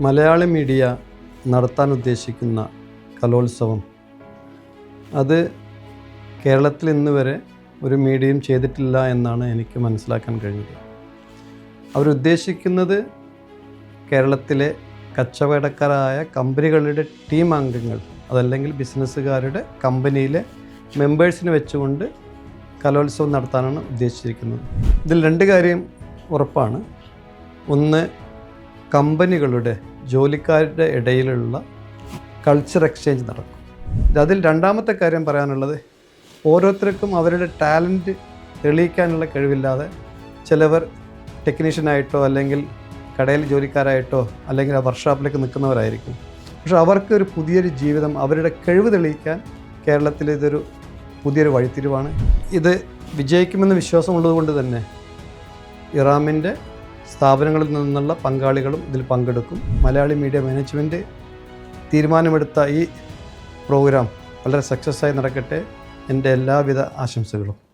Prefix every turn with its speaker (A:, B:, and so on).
A: Malayali media നടത്താൻ ഉദ്ദേശിക്കുന്ന കലോത്സവം. അത് കേരളത്തിൽ ഇന്ന് വരെ ഒരു മീഡിയയും ചെയ്തിട്ടില്ല എന്നാണ് എനിക്ക് മനസ്സിലാക്കാൻ കഴിഞ്ഞത്. അവരുദ്ദേശിക്കുന്നത് കേരളത്തിലെ കച്ചവടക്കാരായ കമ്പനികളുടെ ടീം അംഗങ്ങൾ അതല്ലെങ്കിൽ ബിസിനസ്സുകാരുടെ കമ്പനിയിലെ മെമ്പേഴ്സിനെ വെച്ചുകൊണ്ട് കലോത്സവം നടത്താനാണ് ഉദ്ദേശിച്ചിരിക്കുന്നത്. ഇതിൽ രണ്ട് കാര്യം ഉറപ്പാണ്. ഒന്ന് കമ്പനികളുടെ ജോലിക്കാരുടെ ഇടയിലുള്ള കൾച്ചർ എക്സ്ചേഞ്ച് നടക്കും. അതിൽ രണ്ടാമത്തെ കാര്യം പറയാനുള്ളത് ഓരോരുത്തർക്കും അവരുടെ ടാലന്റ് തെളിയിക്കാനുള്ള കഴിവില്ലാതെ ചിലവർ ടെക്നീഷ്യനായിട്ടോ അല്ലെങ്കിൽ കടയിൽ ജോലിക്കാരായിട്ടോ അല്ലെങ്കിൽ ആ വർക്ക്ഷോപ്പിലേക്ക് നിൽക്കുന്നവരായിരിക്കും. പക്ഷേ അവർക്ക് ഒരു പുതിയൊരു ജീവിതം അവരുടെ കഴിവ് തെളിയിക്കാൻ കേരളത്തിൽ ഇതൊരു പുതിയൊരു വഴിത്തിരിവാണ്. ഇത് വിജയിക്കുമെന്ന് വിശ്വാസമുള്ളത് കൊണ്ട് തന്നെ ഇറാമിന്റെ സ്ഥാപനങ്ങളിൽ നിന്നുള്ള പങ്കാളികളും ഇതിൽ പങ്കെടുക്കും. മലയാളി മീഡിയ മാനേജ്മെന്റ് തീരുമാനമെടുത്ത ഈ പ്രോഗ്രാം വളരെ സക്സസ്സായി നടക്കട്ടെ. എന്റെ എല്ലാവിധ ആശംസകളും.